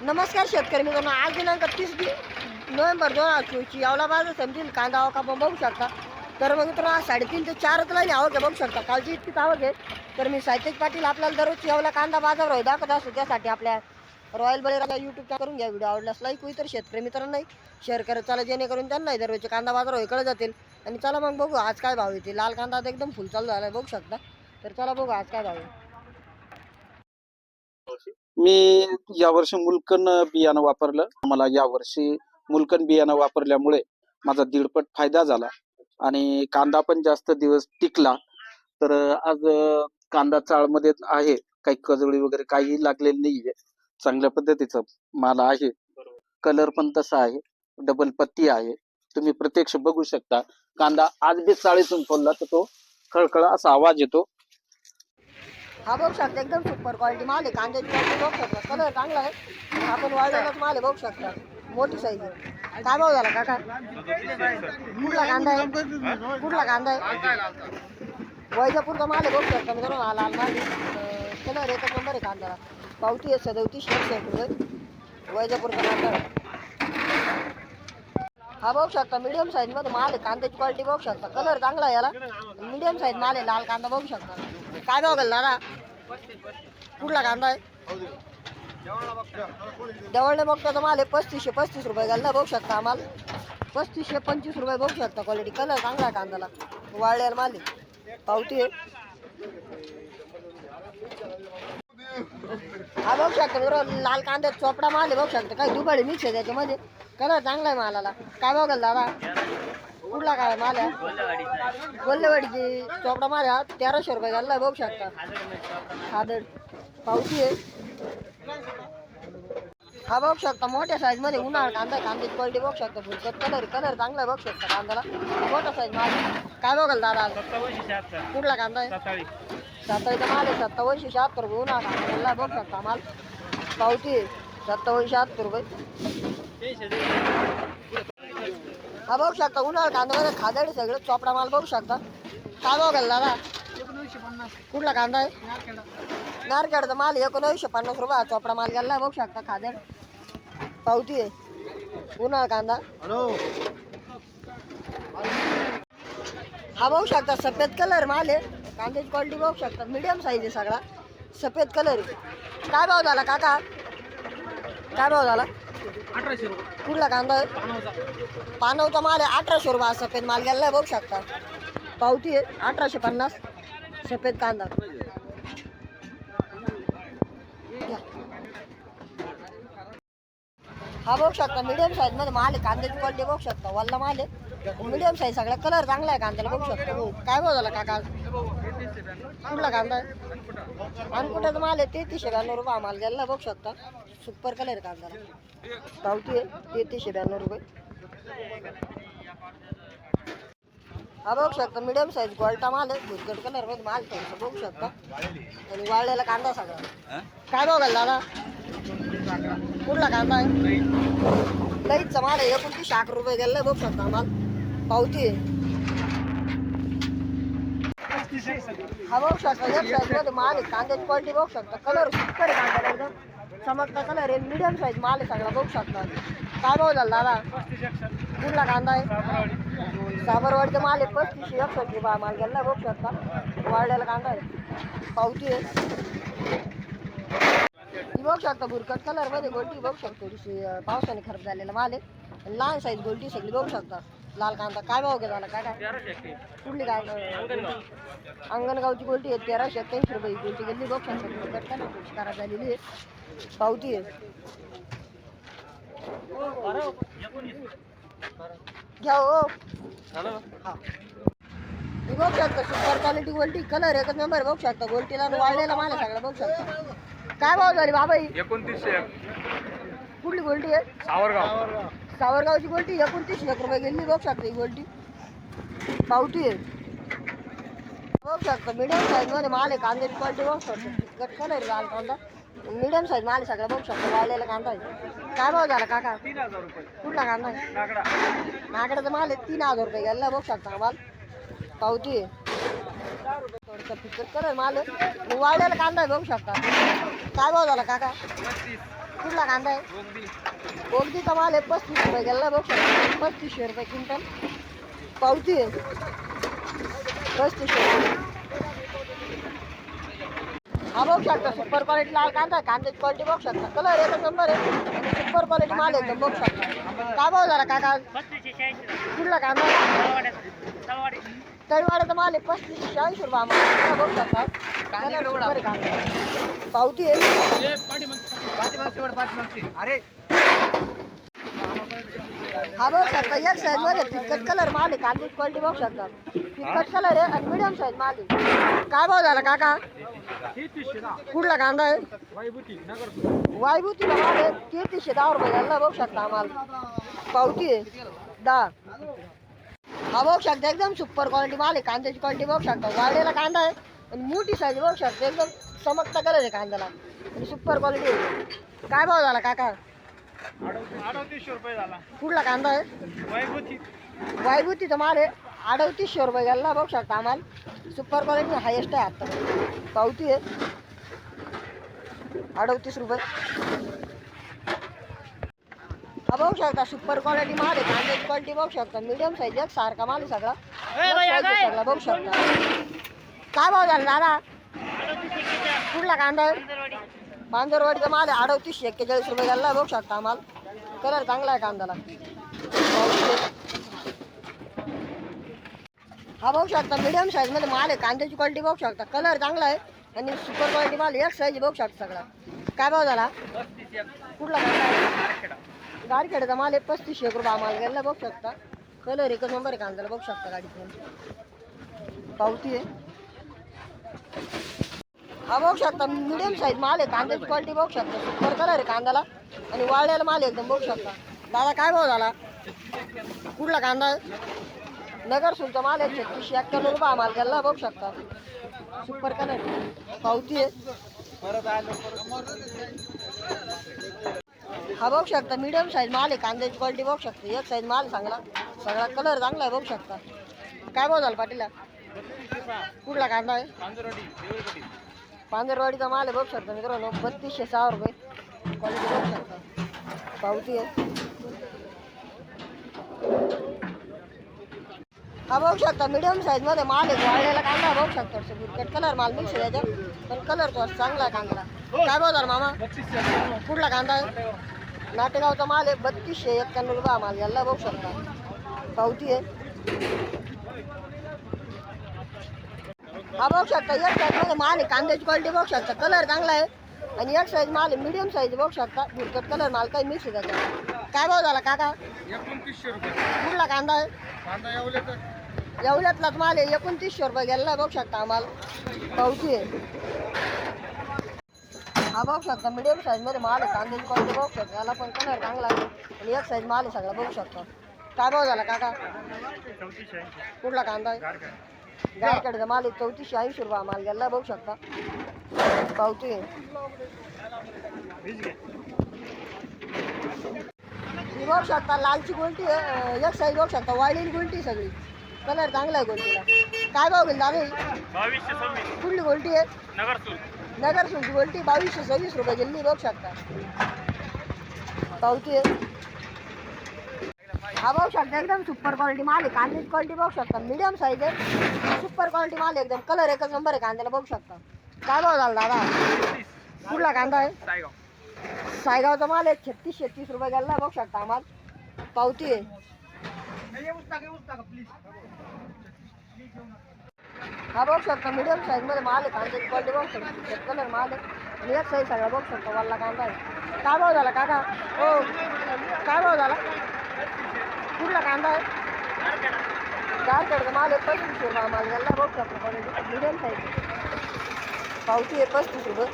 नमस्कार शेतकरी मित्रांनो आज दिनांक तीस नोव्हेंबर दोन हजार चोवीसची. यावला बाजार समजेल कांदा आवक आपण बघू शकता. तर मग मित्रांनो साडेतीन ते चारच लाईन आवक आहे बघू शकता. कालची इतकीच आवक आहे. तर मी साहित्य पाटील आपल्याला दररोजची यावला कांदा बाजार दाखवत असतो. त्यासाठी आपल्या रॉयल बळीराजा यूट्यूब करून घ्या. व्हिडिओ आवडल्यास लाईक होईल. तर शेतकरी मित्रांनाही शेअर करत चला जेणेकरून त्यांनाही दररोजचे कांदा बाजार इकडे जातील. आणि चला मग बघू आज काय भाव येते लाल कांदा आता एकदम फुल चालू झाला आहे बघू शकता. तर चला बघू आज काय भाव आहे मी यावर्षी मुलकन बियाणं वापरलं. मला यावर्षी मुलकन बियाणं वापरल्यामुळे माझा दीडपट फायदा झाला आणि कांदा पण जास्त दिवस टिकला. तर आज कांदा चाळमध्ये आहे. काही कजळी वगैरे काही लागलेली नाहीये. चांगल्या पद्धतीचं माल आहे. कलर पण तसा आहे. डबल पत्ती आहे. तुम्ही प्रत्यक्ष बघू शकता. कांदा आज बी चाळीतून फोडला तर तो खळखळ असा आवाज येतो. हा बघू शकता एकदम सुपर क्वालिटी माल आहे कांद्याची क्वालिटी बघू शकता. कलर चांगला आहे. आपण वाळलेलाच माल आहे बघू शकता. मोठी साईज आहे. काय भाव झाला काका? कुठला कांदा आहे? कुठला कांदा आहे? वैजापूरचा माल आहे बघू शकता. मी करून आला माल कलर एकच नंबर आहे कांद्याला. पावती आहे सदवती एकशे एक वैजापूरचा कांदा. आहे. हा बघू शकता मीडियम साईजमध्ये माल आहे कांद्याची क्वालिटी बघू शकता कलर चांगला आहे याला. मीडियम साईज माल आहे लाल कांदा बघू शकता. काय भाव घाल दादा? कुठला कांदा आहे? जवळने बघता माल आहे पस्तीसशे पस्तीस रुपये घालला बघू शकता आम्हाला. पस्तीसशे पंचवीस रुपये बघू शकता क्वालिटी कलर चांगला आहे कांद्याला. वाळलेला माल आहे. पावती आहे. हा बघू शकता लाल कांद्यात चोपडा माल आहे बघू शकता. काही दुबाळी मिक्स आहे त्याच्यामध्ये. कलर चांगला आहे मालाला. काय भाव दादा? कुठला काय माल आहे? कोल्हेवाडीची चोपडा माल आहे. हा तेराशे रुपये घालला बघू शकता. हादड. पावती आहे. हा बघू शकता मोठ्या साईजमध्ये उन्हाळा कांदा आहे. कांद्याची क्वालिटी बघू शकता फुलकट कलर कलर चांगला बघू शकता कांद्याला. मोठा साईज माल. काय बघाल दादा? कुठला कांदा आहे? साताळीचा माल आहे. सत्तावनशे शहात्तर उन्हाळा कांदा बघू शकता माल. पावती आहे. सत्तावनशे शहात्तर रुपये. हा बघू शकता उन्हाळा कांदा खादाडी सगळं चोपडा माल बघू शकता. काय गेला दादा? कुठला कांदा आहे? नारखेडचा माल एकोणवीसशे पन्नास रुपये चोपडा माल गेला. बघू शकता खादड. पावती आहे. उन्हाळा कांदा. हा बघू शकता सफेद कलर माल आहे. कांद्याची क्वालिटी बघू शकता. मीडियम साईज आहे सगळा. सफेद कलर काय भाव झाला काका? काय भाव झाला? अठराशे रुपये. कुठला कांदा आहे? पानवचा. माल आहे अठराशे रुपये हा सफेद माल गेला बघू शकता. पावती आहे अठराशे पन्नास सफेद कांदा. घ्या. हा बघू शकता मीडियम साईजमध्ये माल आहे कांद्याची क्वालिटी बघू शकता वल्ला माल आहे. मीडियम साईज सगळा कलर चांगला आहे कांद्याला बघू शकता. हो. काय भाव झाला काका? कुठला कांदा आहे? अनकुटाचा माल आहे तेहतीसशे ब्याण्णव रुपये माल गेला बघू शकता. सुपर कलर कांदा पावती आहे तेहतीसशे ब्याण्णव रुपये. हा बघू शकता मिडियम साईज गोल्टा माल आहे भुसगट कलरमध्ये माल थोडंसं बघू शकता. आणि वाळलेला कांदा सगळा. काय बघाल दादा? कुठला कांदा आहे? लईचा माल आहे एकोणतीसशे अकरा रुपये गेला बघू शकता माल पावती आहे. हा बघू शकता एक साईजमध्ये माल आहे. कांद्याची क्वालिटी बघू शकता. कलर सुपर आहे कांद्याला एकदम. चमकता कलर आहे. मीडियम साईज माल आहे सगळा बघू शकता. काय भाव झाला दादा? कुठला कांदा आहे? साबरवाडीचा माल आहे. पस्तीसशे एकसष्ट रुपये माल गेला बघू शकता. वाळलेला कांदा आहे. पावती आहे. बघू शकता बुरकट कलरमध्ये गोल्टी बघू शकतो. थोडीशी पावसाने खराब झालेला माल आहे. लहान साईज गोल्टी सगळी बघू शकता. लाल कांदा. काय भाव झाला काय काय? कुठली काय अंगणगावची गोल्टी आहे तेराशे एक्क्याऐंशी रुपये गोल्टी गेली. बघू थोडीशी खराब झालेली आहे. पावती आहे. घ्या हो. बघू शकता सुपर क्वालिटी गोल्टी. कलर एकच नंबर बघू शकता. गोल्टीला आणि वाळलेला माल सगळं बघू शकता. काय भाव झाली बाबा एकोणतीसशे कुठली गोल्टी आहे? सावरगाव. सावरगावची गोल्टी एकोणतीस लाख रुपये गेली बघू शकता ही गोल्टी. पावती आहे. बघू शकता मिडियम साईजमध्ये माल आहे कांद्याची क्वालिटी बघू शकतो तिखट कलर लाल कांदा? मीडियम साईज माल आहे सगळं बघू शकता वाळलेला कांदा आहे. काय भाव झाला काका? तीन हजार रुपये कुठला कांदा आहे? काकडा माल आहे तीन हजार रुपये गेला बघू शकता माल. पावती आहे. थोडंसं फिकट करेल माल. आहे वाळलेला कांदा आहे बघू शकता काय भाव झाला काका? कुठला कांदा आहे? बोगदीचा माल आहे पस्तीस रुपये गेला बघ पस्तीसशे रुपये क्विंटल. पावती आहे. पस्तीसशे रुपये. हा बघू शकता सुपर क्वालिटी लाल कांदा आहे. कांद्याची क्वालिटी बघू शकता. कलर एकच नंबर आहे. आणि सुपर क्वालिटी माल एकदम बघू शकता. काय भाव झाला काका? कुठला कांदा? आहे? तळवाड्याचा माल आहे पस्तीस चाळीस रुपये आम्हाला. बघू शकता. आहे कांदा. पावती आहे. हा बघू शकता एक साईजमध्ये फिकट कलर माल आहे कांद्याची क्वालिटी बघू शकता. फिकट कलर आहे आणि मिडियम साईज माल आहे काय भाव झाला काका? कुठला कांदा आहे? वायभूतीला माल आहे. तेहतीसशे दहा रुपये झाला बघू शकता आम्हाला. पावती आहे. दहा. हा बघू शकता एकदम सुपर क्वालिटी माल आहे कांद्याची क्वालिटी बघू शकता. वाढलेला कांदा आहे. आणि मोठी साईज बघू शकता. एकदम चमकता कलर आहे कांद्याला. आणि सुपर क्वालिटी आहे. काय भाव झाला काका? अडतीसशे रुपये झाला. कुठला कांदा आहे? वैभूती. वायभूतीचा माल आहे. अडतीसशे रुपये घालला बघू शकता आम्हाला. सुपर क्वालिटी हायेस्ट आहे आता. पावती आहे. अडतीस रुपये. हा बघू शकता सुपर क्वालिटी माल आहे. कांद्याची क्वालिटी बघू शकता. मीडियम साईज एक सारखा माल आहे सगळा. आहे सगळा बघू शकता. काय भाव झाला दादा? कुठला कांदा आहे? पांजरवाडीचा माल आहे अडतीसशे एक्केचाळीस रुपये घालला बघू शकता आम्हाला कलर चांगला आहे कांद्याला. हा बघू शकता मिडियम साईजमध्ये माल आहे. कांद्याची क्वालिटी बघू शकता. कलर चांगला आहे. आणि सुपर क्वालिटी माल एक साईज बघू शकता सगळा. काय भाव झाला? कुठला कांदा माल आहे. पस्तीसशे एक रुपये आम्हाला गेला बघू शकता. कलर एकच नंबर आहे कांद्याला बघू शकता गाडीतून. पावती आहे. हा बघू शकता मीडियम साईज माल आहे कांद्याची क्वालिटी बघू शकता. सुपर कलर आहे कांद्याला. आणि वाळलेला माल आहे एकदम बघू शकता. दादा काय भाव झाला? कुठला कांदा आहे? नगर सुलचा माल आहे छत्तीसशे एक्क्याण्णव रुपये माल गेला बघू शकता. सुपर कलर पावती आहे. हा बघू शकता मीडियम साईज माल आहे कांद्याची क्वालिटी बघू शकता. एक साईज माल चांगला सगळा कलर चांगला आहे बघू शकता. काय भाव झाला पाटीला कुठला कांदा आहे? पांजरवाडीचा माल आहे बघू शकता मित्रांनो. बत्तीसशे सहा रुपये. क्वालिटी बघू शकता. पावती आहे. हा बघू शकता मिडियम साईजमध्ये माल आहे. वाळलेला कांदा बघू शकता. बुटकट कलर माल मिक्स आहे याच्यात. पण कलर तो चांगला आहे कांदा. काय भाव मामा? कुठला कांदा आहे? नाटेगावचा माल आहे. बत्तीसशे एक्क्याण्णव रुपये माल. याला बघू शकता. पावती आहे. हा बघू शकता एक साईजमध्ये माल आहे कांद्याची क्वालिटी बघू शकता कलर चांगला आहे. आणि एक साईज माल आहे मीडियम साईज बघू शकता बुटकट कलर माल काही मिक्स आहे काय भाव झाला काका? एकोणतीसशे रुपये. कुठला कांदा आहे? एवढ्यातलाच माल आहे एकोणतीसशे रुपये गेला बघू शकता आम्हाला. पावती आहे. हा बघू शकता मिडियम साईजमध्ये माल आहे कांद्याची क्वालिटी बघू शकता याला पण कलर चांगला आहे. आणि एक साईज माल आहे सगळा बघू शकता. काय भाव झाला काका? कुठला कांदा आहे? गाडकडचा माल आहे चौतीसशे ऐंशी रुपये आम्हाला गेला बघू शकता. पावती ही बघू शकता लालची गोलटी एक साईज बघू शकता वाळलेली गोलटी सगळी. कलर चांगला आहे गोलटीला काय भाव गेली दादा? कुठली गोलटी आहे? नगर सूर नगर सुंची गोलटी बावीसशे सव्वीस रुपये गेली बघू शकता. पावती आहे हा बघू शकता एकदम सुपर क्वालिटी माल आहे कांद्याची क्वालिटी बघू शकता. मीडियम साईज आहे. सुपर क्वालिटी माल आहे एकदम. कलर एकच नंबर आहे कांद्याला बघू शकता. काय भाव झाला दादा? कुठला कांदा आहे? सायगाव. सायगावचा माल आहे छत्तीस छत्तीस रुपये गेला बघू शकता आम्हाला. पावती आहे. हा बघू शकता. मीडियम साईजमध्ये माल आहे कांद्याची क्वालिटी बघू शकता. कलर माल आहे एक साईज सगळा बघू शकता. वाला कांदा आहे. काय भाव झाला काका? हो. काय भाव झाला? कुठला कांदा आहे? गारकडचा माल आहे पस्तीस रुपये माल गेला बघू शकता क्वालिटी मीडियम साईज पावती आहे पस्तीस रुपये.